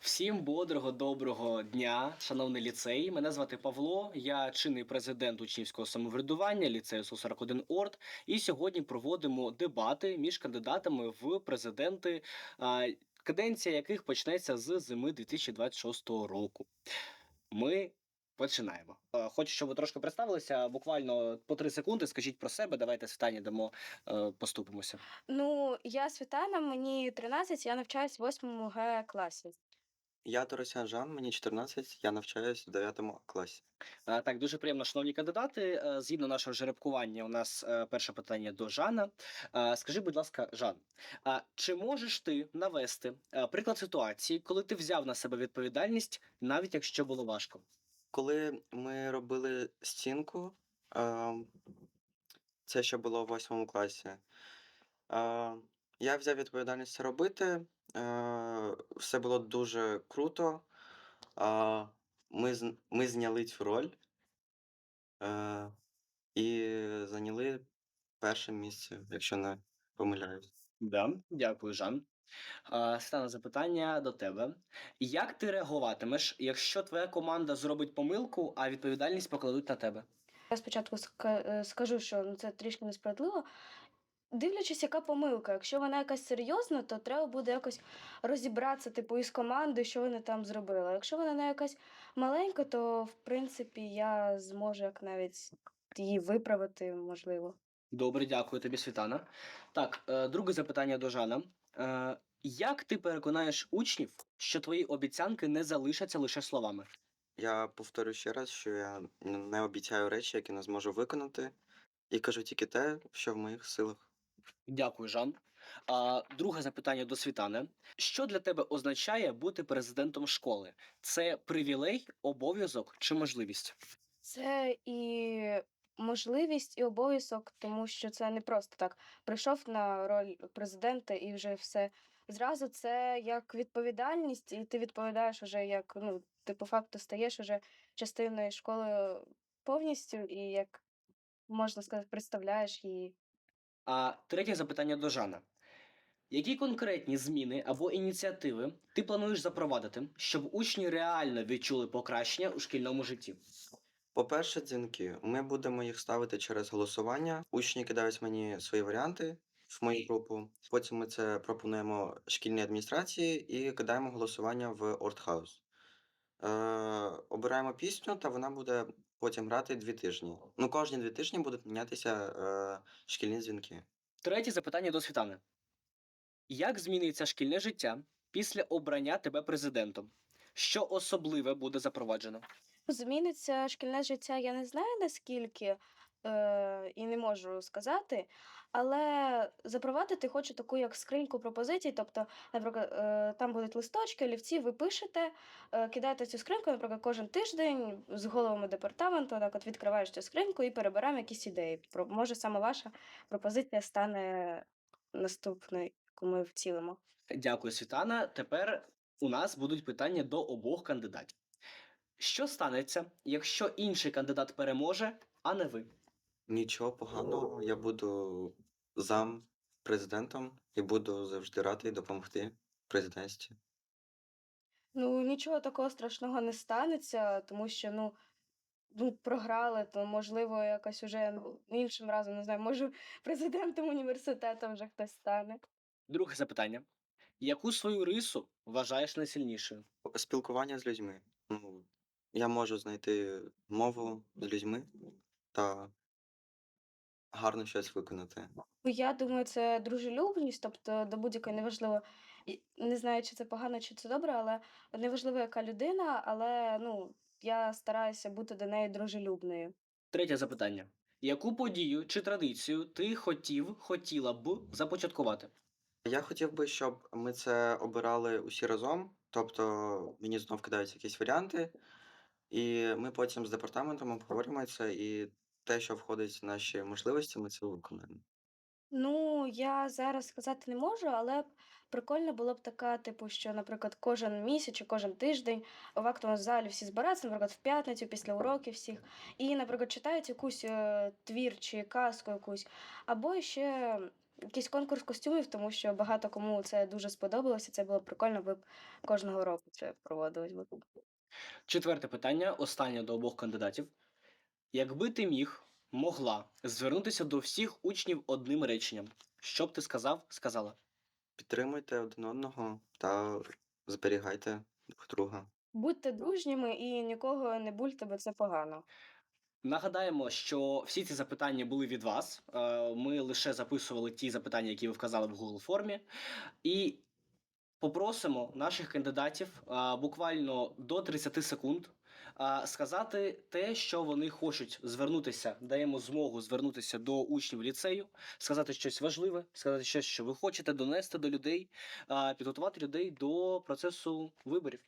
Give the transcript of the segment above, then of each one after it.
Всім бодрого доброго дня, шановний ліцей. Мене звати Павло. Я чинний президент учнівського самоврядування ліцею 141 Орд. І сьогодні проводимо дебати між кандидатами в президенти, каденція яких почнеться з зими 2026 року. Ми починаємо. Хочу, щоб ви трошки представилися. Буквально по три секунди. Скажіть про себе. Давайте Світані дамо е, поступимося. Ну, я Світлана, мені 13, я навчаюсь в 8 Г класі. Я Торосян Жан, мені 14, я навчаюсь в 9 класі. Е, Так, дуже приємно, шановні кандидати. Е, Згідно нашого жеребкування, у нас е, перше питання до Жана. Е, Скажи, будь ласка, Жан, а чи можеш ти навести е, приклад ситуації, коли ти взяв на себе відповідальність, навіть якщо було важко? Коли ми робили стінку, е, це ще було в 8 класі, е, я взяв відповідальність це робити. Е, все було дуже круто. Е, ми, з- ми зняли цю роль е, і зайняли перше місце, якщо не помиляюсь. Да, дякую, Жан. Стане запитання до тебе. Як ти реагуватимеш, якщо твоя команда зробить помилку, а відповідальність покладуть на тебе? Я спочатку ска- е, скажу, що ну, це трішки несправедливо. Дивлячись, яка помилка. Якщо вона якась серйозна, то треба буде якось розібратися, типу, із командою, що вони там зробили. Якщо вона не якась маленька, то в принципі я зможу як навіть її виправити, можливо. Добре, дякую тобі, Світлана. Так, е, друге запитання до Жана. Е, Як ти переконаєш учнів, що твої обіцянки не залишаться лише словами? Я повторю ще раз, що я не обіцяю речі, які не зможу виконати, і кажу тільки те, що в моїх силах. Дякую, Жан. А, друге запитання до Світани. Що для тебе означає бути президентом школи? Це привілей, обов'язок чи можливість? Це і можливість, і обов'язок, тому що це не просто так. Прийшов на роль президента і вже все. Зразу це як відповідальність, і ти відповідаєш уже як, ну, ти по факту стаєш уже частиною школи повністю, і як можна сказати, представляєш її. А третє запитання до Жана. Які конкретні зміни або ініціативи ти плануєш запровадити, щоб учні реально відчули покращення у шкільному житті? По-перше, дзвінки. Ми будемо їх ставити через голосування. Учні кидають мені свої варіанти в мою групу. Потім ми це пропонуємо шкільній адміністрації і кидаємо голосування в Ортхаус. Е, обираємо пісню, та вона буде потім грати дві тижні. Ну, кожні дві тижні будуть мінятися е, шкільні дзвінки. Третє запитання до Світани. Як зміниться шкільне життя після обрання тебе президентом? Що особливе буде запроваджено? Зміниться шкільне життя, я не знаю наскільки е, і не можу сказати, але запровадити хочу таку як скриньку пропозицій. Тобто, наприклад, е, там будуть листочки, олівці, ви пишете, е, кидаєте цю скриньку, наприклад, кожен тиждень з головами департаменту, так от відкриваєш цю скриньку і перебираємо якісь ідеї. Про, може, саме ваша пропозиція стане наступною, яку ми вцілимо. Дякую, Світлана. Тепер у нас будуть питання до обох кандидатів. Що станеться, якщо інший кандидат переможе, а не ви? Нічого поганого, я буду зам президентом і буду завжди радий допомогти президентстві. Ну, нічого такого страшного не станеться, тому що ну, ну програли, то можливо якось уже ну, іншим разом, не знаю, може президентом університету вже хтось стане. Друге запитання. Яку свою рису вважаєш найсильнішою? Спілкування з людьми. Ну, я можу знайти мову з людьми та гарно щось виконати. Ну, Я думаю, це дружелюбність, тобто до будь-якої неважливо, і не знаю, чи це погано, чи це добре, але неважливо, яка людина, але ну, я стараюся бути до неї дружелюбною. Третє запитання. Яку подію чи традицію ти хотів, хотіла б започаткувати? Я хотів би, щоб ми це обирали усі разом, тобто мені знов кидають якісь варіанти, і ми потім з департаментом обговорюємо це, і те, що входить в наші можливості, ми це виконаємо. Ну, я зараз сказати не можу, але б прикольно було б така, типу, що, наприклад, кожен місяць чи кожен тиждень в актовому залі всі збираються, наприклад, в п'ятницю після уроків всіх, і, наприклад, читають якусь е, твір чи казку якусь, або ще якийсь конкурс костюмів, тому що багато кому це дуже сподобалося. Це було прикольно, ви б кожного року це проводилось. Четверте питання, останнє до обох кандидатів. Якби ти міг, могла звернутися до всіх учнів одним реченням, що б ти сказав, сказала? Підтримуйте один одного та зберігайте друг друга. Будьте дружніми і нікого не бульте, бо це погано. Нагадаємо, що всі ці запитання були від вас. Е, Ми лише записували ті запитання, які ви вказали в Google формі. І попросимо наших кандидатів е, буквально до 30 секунд е, сказати те, що вони хочуть звернутися. Даємо змогу звернутися до учнів ліцею, сказати щось важливе, сказати щось, що ви хочете донести до людей, підготувати людей до процесу виборів.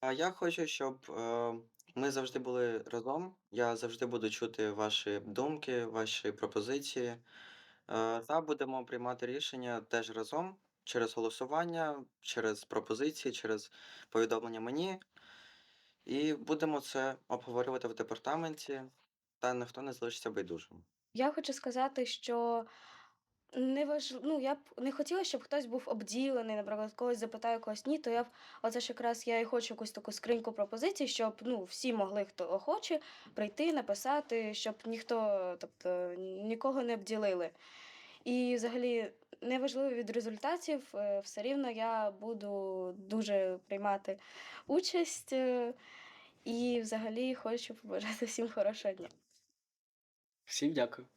А я хочу, щоб е, ми завжди були разом. Я завжди буду чути ваші думки, ваші пропозиції. Е, та будемо приймати рішення теж разом через голосування, через пропозиції, через повідомлення мені. І будемо це обговорювати в департаменті, та ніхто не залишиться байдужим. Я хочу сказати, що не важ... ну, я б не хотіла, щоб хтось був обділений, наприклад, когось запитаю, когось ні, то я б оце ж якраз я і хочу якусь таку скриньку пропозицій, щоб ну, всі могли, хто охоче, прийти, написати, щоб ніхто, тобто нікого не обділили. І взагалі неважливо від результатів, е, все рівно я буду дуже приймати участь. е, І взагалі хочу побажати всім хорошого дня. Всім дякую.